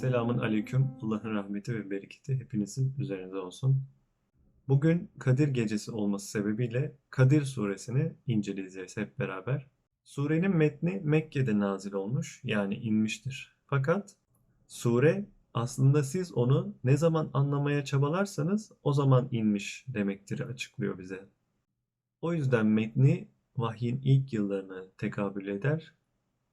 Selamun aleyküm. Allah'ın rahmeti ve bereketi hepinizin üzerinize olsun. Bugün Kadir Gecesi olması sebebiyle Kadir suresini inceleyeceğiz hep beraber. Surenin metni Mekke'de nazil olmuş yani inmiştir. Fakat sure aslında siz onu ne zaman anlamaya çabalarsanız o zaman inmiş demektir açıklıyor bize. O yüzden metni vahyin ilk yıllarına tekabül eder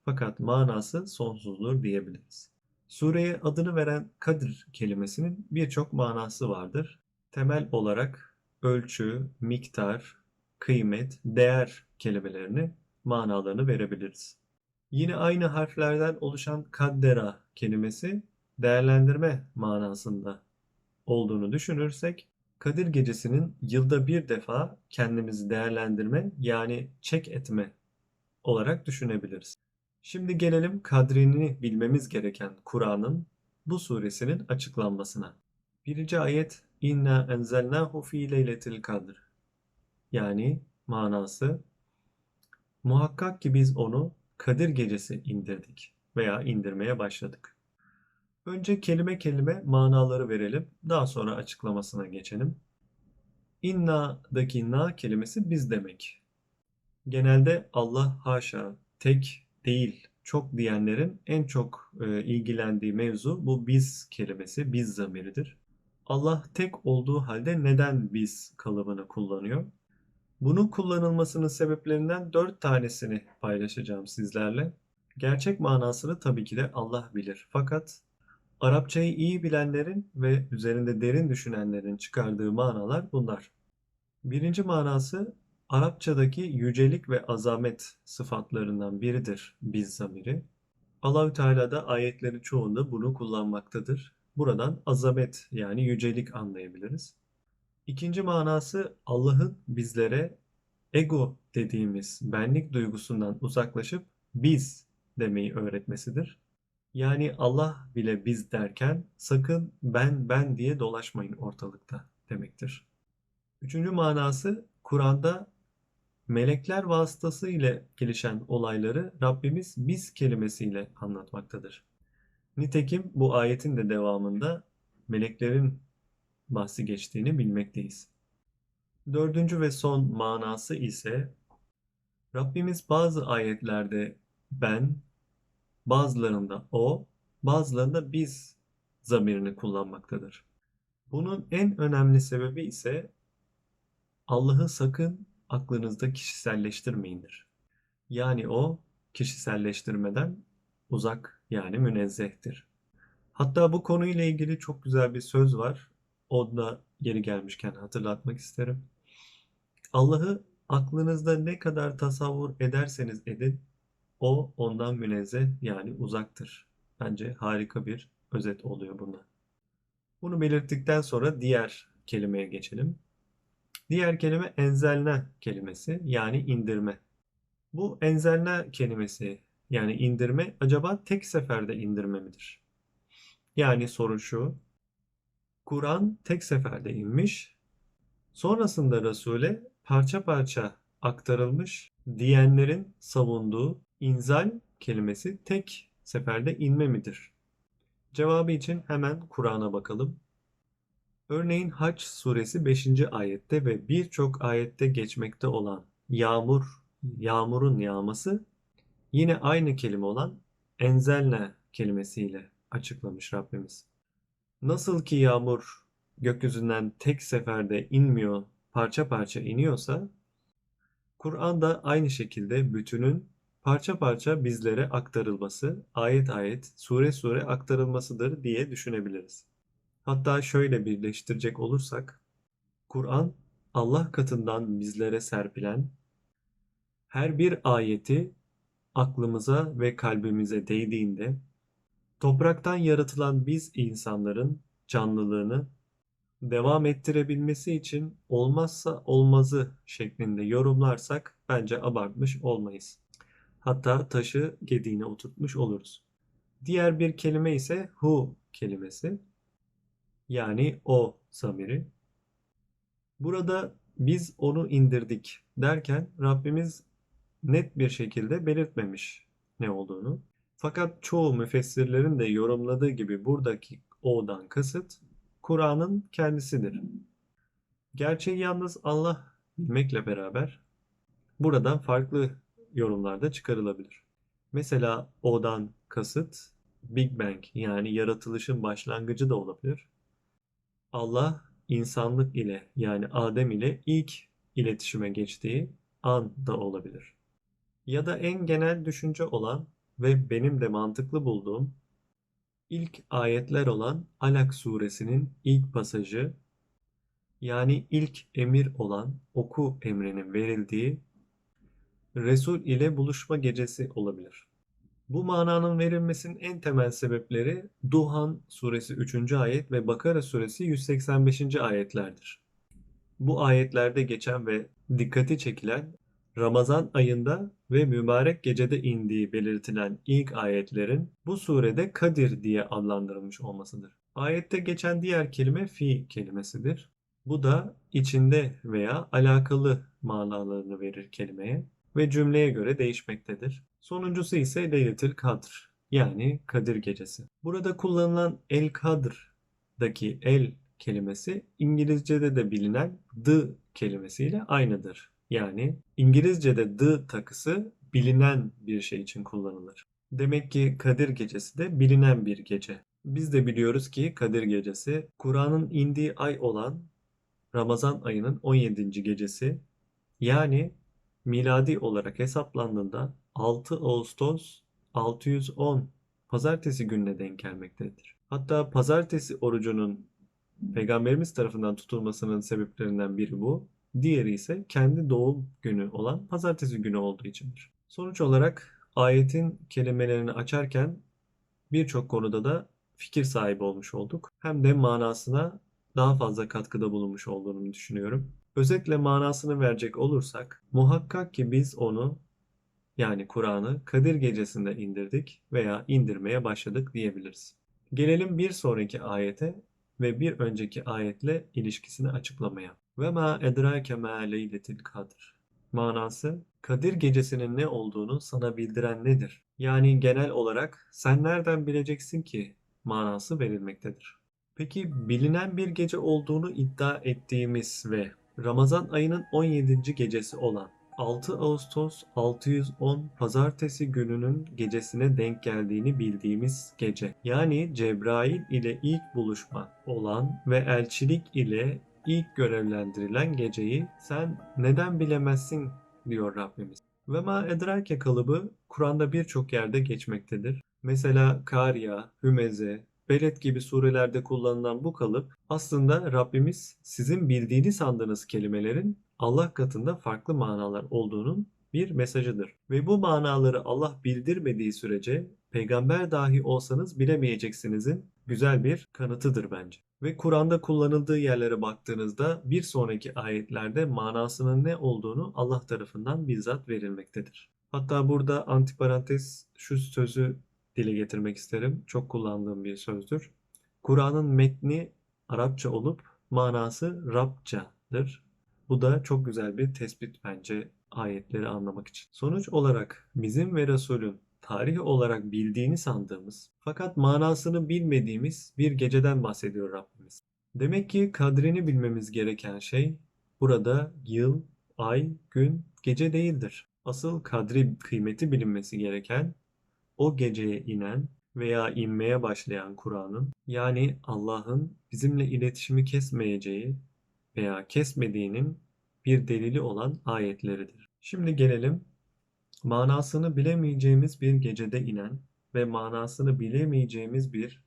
fakat manası sonsuzdur diyebiliriz. Sureye adını veren Kadir kelimesinin birçok manası vardır. Temel olarak ölçü, miktar, kıymet, değer kelimelerini manalarını verebiliriz. Yine aynı harflerden oluşan kaddera kelimesi değerlendirme manasında olduğunu düşünürsek Kadir Gecesi'nin yılda bir defa kendimizi değerlendirme yani çek etme olarak düşünebiliriz. Şimdi gelelim kadrini bilmemiz gereken Kur'an'ın bu suresinin açıklanmasına. Birinci ayet İnna enzelnahu fi leyletil kadr. Yani manası muhakkak ki biz onu Kadir gecesi indirdik veya indirmeye başladık. Önce kelime kelime manaları verelim. Daha sonra açıklamasına geçelim. İnna'daki na kelimesi biz demek. Genelde Allah haşa tek değil çok diyenlerin en çok e, ilgilendiği mevzu bu biz kelimesi, biz zamiridir. Allah tek olduğu halde neden biz kalıbını kullanıyor? Bunun kullanılmasının sebeplerinden dört tanesini paylaşacağım sizlerle. Gerçek manasını tabii ki de Allah bilir. Fakat Arapçayı iyi bilenlerin ve üzerinde derin düşünenlerin çıkardığı manalar bunlar. Birinci manası Arapçadaki yücelik ve azamet sıfatlarından biridir biz zamiri. Allahü Teala da ayetlerin çoğunda bunu kullanmaktadır. Buradan azamet yani yücelik anlayabiliriz. İkinci manası Allah'ın bizlere ego dediğimiz benlik duygusundan uzaklaşıp biz demeyi öğretmesidir. Yani Allah bile biz derken sakın ben ben diye dolaşmayın ortalıkta demektir. Üçüncü manası Kur'an'da melekler vasıtasıyla gelişen olayları Rabbimiz biz kelimesiyle anlatmaktadır. Nitekim bu ayetin de devamında meleklerin bahsi geçtiğini bilmekteyiz. Dördüncü ve son manası ise Rabbimiz bazı ayetlerde ben, bazılarında o, bazılarında biz zamirini kullanmaktadır. Bunun en önemli sebebi ise Allah'ı sakın aklınızda kişiselleştirmeyindir. Yani o kişiselleştirmeden uzak yani münezzehtir. Hatta bu konuyla ilgili çok güzel bir söz var. O da yeri gelmişken hatırlatmak isterim. Allah'ı aklınızda ne kadar tasavvur ederseniz edin, o ondan münezzeh yani uzaktır. Bence harika bir özet oluyor buna. Bunu belirttikten sonra diğer kelimeye geçelim. Diğer kelime enzelne kelimesi yani indirme. Bu enzelne kelimesi yani indirme acaba tek seferde indirme midir? Yani soru şu. Kur'an tek seferde inmiş. Sonrasında Resul'e parça parça aktarılmış diyenlerin savunduğu inzal kelimesi tek seferde inme midir? Cevabı için hemen Kur'an'a bakalım. Örneğin Haç suresi 5. ayette ve birçok ayette geçmekte olan yağmur, yağmurun yağması yine aynı kelime olan enzelne kelimesiyle açıklamış Rabbimiz. Nasıl ki yağmur gökyüzünden tek seferde inmiyor, parça parça iniyorsa, Kur'an da aynı şekilde bütünün parça parça bizlere aktarılması, ayet ayet, sure sure aktarılmasıdır diye düşünebiliriz. Hatta şöyle birleştirecek olursak, Kur'an Allah katından bizlere serpilen her bir ayeti aklımıza ve kalbimize değdiğinde topraktan yaratılan biz insanların canlılığını devam ettirebilmesi için olmazsa olmazı şeklinde yorumlarsak bence abartmış olmayız. Hatta taşı gediğine oturtmuş oluruz. Diğer bir kelime ise hu kelimesi yani o zamiri. Burada biz onu indirdik derken Rabbimiz net bir şekilde belirtmemiş ne olduğunu. Fakat çoğu müfessirlerin de yorumladığı gibi buradaki o'dan kasıt Kur'an'ın kendisidir. Gerçeği yalnız Allah bilmekle beraber buradan farklı yorumlar da çıkarılabilir. Mesela o'dan kasıt Big Bang yani yaratılışın başlangıcı da olabilir. Allah insanlık ile yani Adem ile ilk iletişime geçtiği an da olabilir. Ya da en genel düşünce olan ve benim de mantıklı bulduğum ilk ayetler olan Alak suresinin ilk pasajı yani ilk emir olan oku emrinin verildiği Resul ile buluşma gecesi olabilir. Bu mananın verilmesinin en temel sebepleri Duhan suresi 3. ayet ve Bakara suresi 185. ayetlerdir. Bu ayetlerde geçen ve dikkati çekilen Ramazan ayında ve mübarek gecede indiği belirtilen ilk ayetlerin bu surede Kadir diye adlandırılmış olmasıdır. Ayette geçen diğer kelime fi kelimesidir. Bu da içinde veya alakalı manalarını verir kelimeye ve cümleye göre değişmektedir. Sonuncusu ise Leyletül Kadr yani Kadir Gecesi. Burada kullanılan El Kadr'daki el kelimesi İngilizce'de de bilinen the kelimesiyle aynıdır. Yani İngilizce'de the takısı bilinen bir şey için kullanılır. Demek ki Kadir Gecesi de bilinen bir gece. Biz de biliyoruz ki Kadir Gecesi Kur'an'ın indiği ay olan Ramazan ayının 17. gecesi yani miladi olarak hesaplandığında 6 Ağustos 610 pazartesi gününe denk gelmektedir. Hatta pazartesi orucunun peygamberimiz tarafından tutulmasının sebeplerinden biri bu. Diğeri ise kendi doğum günü olan pazartesi günü olduğu içindir. Sonuç olarak ayetin kelimelerini açarken birçok konuda da fikir sahibi olmuş olduk. Hem de manasına daha fazla katkıda bulunmuş olduğunu düşünüyorum. Özetle manasını verecek olursak muhakkak ki biz onu yani Kur'an'ı Kadir Gecesi'nde indirdik veya indirmeye başladık diyebiliriz. Gelelim bir sonraki ayete ve bir önceki ayetle ilişkisini açıklamaya. Ve ma edrake ma leyletil kadr. Manası Kadir gecesinin ne olduğunu sana bildiren nedir? Yani genel olarak sen nereden bileceksin ki manası verilmektedir. Peki bilinen bir gece olduğunu iddia ettiğimiz ve Ramazan ayının 17. gecesi olan 6 Ağustos 610 Pazartesi gününün gecesine denk geldiğini bildiğimiz gece. Yani Cebrail ile ilk buluşma olan ve elçilik ile ilk görevlendirilen geceyi sen neden bilemezsin diyor Rabbimiz. Ve ma edrake kalıbı Kur'an'da birçok yerde geçmektedir. Mesela Kariya, Hümeze, Beled gibi surelerde kullanılan bu kalıp aslında Rabbimiz sizin bildiğini sandığınız kelimelerin Allah katında farklı manalar olduğunun bir mesajıdır. Ve bu manaları Allah bildirmediği sürece peygamber dahi olsanız bilemeyeceksinizin güzel bir kanıtıdır bence. Ve Kur'an'da kullanıldığı yerlere baktığınızda bir sonraki ayetlerde manasının ne olduğunu Allah tarafından bizzat verilmektedir. Hatta burada antiparantez şu sözü dile getirmek isterim. Çok kullandığım bir sözdür. Kur'an'ın metni Arapça olup manası Rabçadır. Bu da çok güzel bir tespit bence ayetleri anlamak için. Sonuç olarak bizim ve Resul'ün tarih olarak bildiğini sandığımız fakat manasını bilmediğimiz bir geceden bahsediyor Rabbimiz. Demek ki kadrini bilmemiz gereken şey burada yıl, ay, gün, gece değildir. Asıl kadri kıymeti bilinmesi gereken o geceye inen veya inmeye başlayan Kur'an'ın yani Allah'ın bizimle iletişimi kesmeyeceği veya kesmediğinin bir delili olan ayetleridir. Şimdi gelelim manasını bilemeyeceğimiz bir gecede inen ve manasını bilemeyeceğimiz bir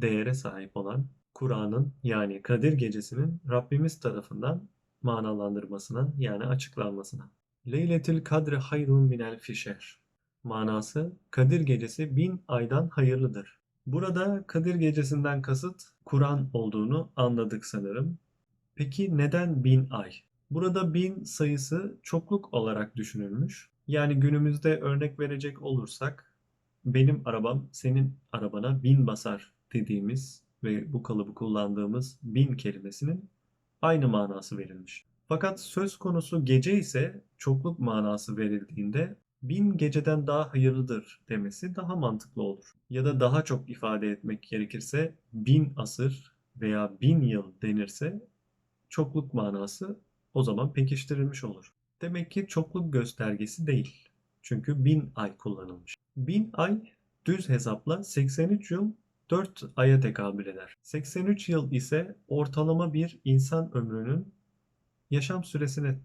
değere sahip olan Kur'an'ın yani Kadir Gecesi'nin Rabbimiz tarafından manalandırmasına yani açıklanmasına. Leyletül Kadri hayrun minel fişer. Manası Kadir Gecesi bin aydan hayırlıdır. Burada Kadir Gecesi'nden kasıt Kur'an olduğunu anladık sanırım. Peki neden bin ay? Burada bin sayısı çokluk olarak düşünülmüş. Yani günümüzde örnek verecek olursak benim arabam senin arabana bin basar dediğimiz ve bu kalıbı kullandığımız bin kelimesinin aynı manası verilmiş. Fakat söz konusu gece ise çokluk manası verildiğinde bin geceden daha hayırlıdır demesi daha mantıklı olur. Ya da daha çok ifade etmek gerekirse bin asır veya bin yıl denirse çokluk manası o zaman pekiştirilmiş olur. Demek ki çokluk göstergesi değil. Çünkü bin ay kullanılmış. Bin ay düz hesapla 83 yıl 4 aya tekabül eder. 83 yıl ise ortalama bir insan ömrünün yaşam süresine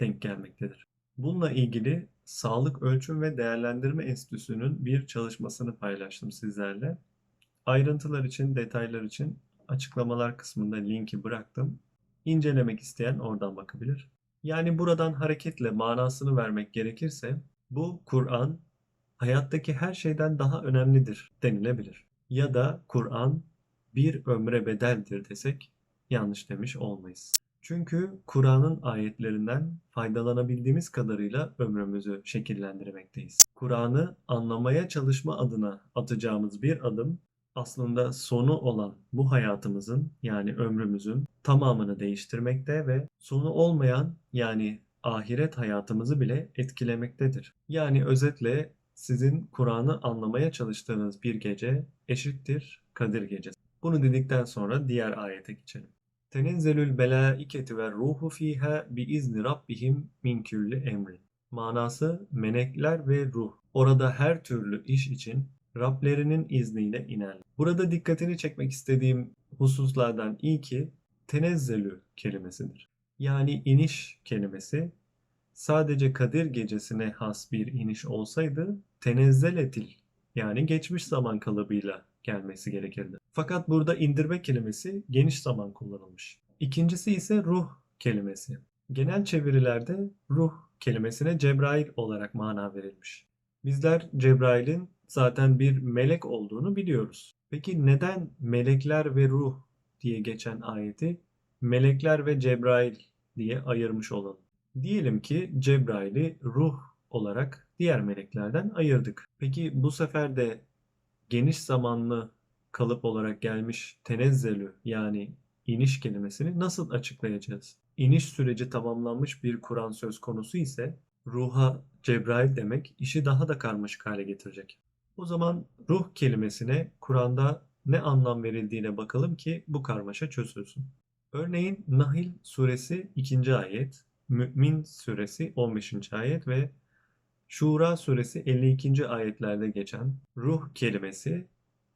denk gelmektedir. Bununla ilgili Sağlık Ölçüm ve Değerlendirme Enstitüsü'nün bir çalışmasını paylaştım sizlerle. Ayrıntılar için, detaylar için açıklamalar kısmında linki bıraktım. İncelemek isteyen oradan bakabilir. Yani buradan hareketle manasını vermek gerekirse bu Kur'an hayattaki her şeyden daha önemlidir denilebilir. Ya da Kur'an bir ömre bedeldir desek yanlış demiş olmayız. Çünkü Kur'an'ın ayetlerinden faydalanabildiğimiz kadarıyla ömrümüzü şekillendirmekteyiz. Kur'an'ı anlamaya çalışma adına atacağımız bir adım aslında sonu olan bu hayatımızın yani ömrümüzün tamamını değiştirmekte ve sonu olmayan yani ahiret hayatımızı bile etkilemektedir. Yani özetle sizin Kur'an'ı anlamaya çalıştığınız bir gece eşittir Kadir Gecesi. Bunu dedikten sonra diğer ayete geçelim. Tenezzelül belâiketi ve ruhu fîhâ bi izni rabbihim min külli emrin. Manası melekler ve ruh. Orada her türlü iş için Rablerinin izniyle inerler. Burada dikkatini çekmek istediğim hususlardan ilki tenezzelü kelimesidir. Yani iniş kelimesi sadece Kadir gecesine has bir iniş olsaydı tenezzeletil yani geçmiş zaman kalıbıyla gelmesi gerekirdi. Fakat burada indirme kelimesi geniş zaman kullanılmış. İkincisi ise ruh kelimesi. Genel çevirilerde ruh kelimesine Cebrail olarak mana verilmiş. Bizler Cebrail'in zaten bir melek olduğunu biliyoruz. Peki neden melekler ve ruh diye geçen ayeti melekler ve Cebrail diye ayırmış olalım? Diyelim ki Cebrail'i ruh olarak diğer meleklerden ayırdık. Peki bu sefer de geniş zamanlı kalıp olarak gelmiş tenezzelü yani iniş kelimesini nasıl açıklayacağız? İniş süreci tamamlanmış bir Kur'an söz konusu ise ruha Cebrail demek işi daha da karmaşık hale getirecek. O zaman ruh kelimesine Kur'an'da ne anlam verildiğine bakalım ki bu karmaşa çözülsün. Örneğin Nahil suresi 2. ayet, Mü'min suresi 15. ayet ve Şura suresi 52. ayetlerde geçen ruh kelimesi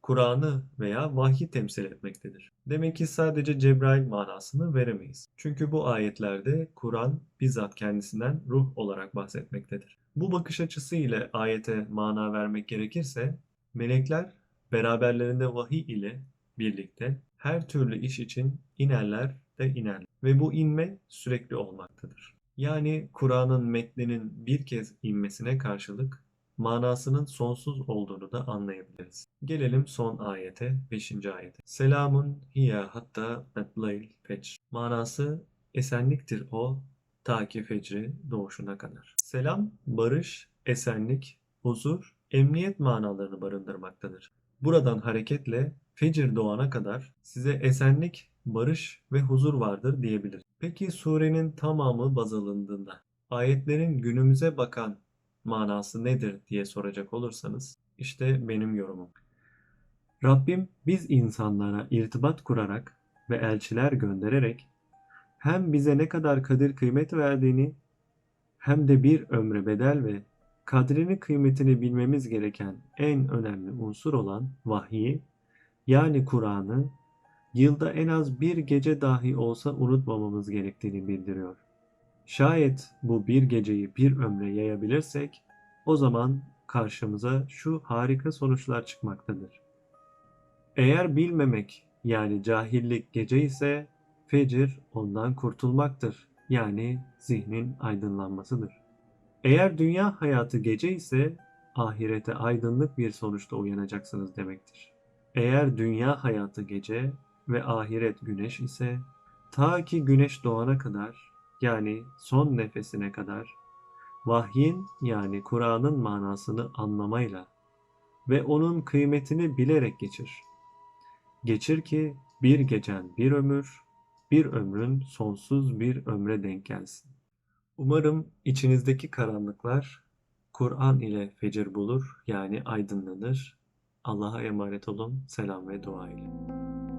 Kur'an'ı veya vahyi temsil etmektedir. Demek ki sadece Cebrail manasını veremeyiz. Çünkü bu ayetlerde Kur'an bizzat kendisinden ruh olarak bahsetmektedir. Bu bakış açısı ile ayete mana vermek gerekirse melekler beraberlerinde vahiy ile birlikte her türlü iş için inerler de inerler. Ve bu inme sürekli olmaktadır. Yani Kur'an'ın metninin bir kez inmesine karşılık manasının sonsuz olduğunu da anlayabiliriz. Gelelim son ayete, 5. ayete. Selamun hiye hatta metlail fecr. Manası esenliktir o ta ki fecri doğuşuna kadar. Selam, barış, esenlik, huzur, emniyet manalarını barındırmaktadır. Buradan hareketle fecir doğana kadar size esenlik, barış ve huzur vardır diyebiliriz. Peki surenin tamamı baz alındığında ayetlerin günümüze bakan manası nedir diye soracak olursanız işte benim yorumum. Rabbim biz insanlara irtibat kurarak ve elçiler göndererek hem bize ne kadar kadir kıymet verdiğini hem de bir ömre bedel ve kadrini kıymetini bilmemiz gereken en önemli unsur olan vahyi yani Kur'an'ı yılda en az bir gece dahi olsa unutmamamız gerektiğini bildiriyor. Şayet bu bir geceyi bir ömre yayabilirsek o zaman karşımıza şu harika sonuçlar çıkmaktadır. Eğer bilmemek yani cahillik gece ise fecir ondan kurtulmaktır yani zihnin aydınlanmasıdır. Eğer dünya hayatı gece ise ahirete aydınlık bir sonuçta uyanacaksınız demektir. Eğer dünya hayatı gece ve ahiret güneş ise ta ki güneş doğana kadar yani son nefesine kadar vahyin yani Kur'an'ın manasını anlamayla ve onun kıymetini bilerek geçir. Geçir ki bir gecen bir ömür, bir ömrün sonsuz bir ömre denk gelsin. Umarım içinizdeki karanlıklar Kur'an ile fecir bulur yani aydınlanır. Allah'a emanet olun. Selam ve dua ile.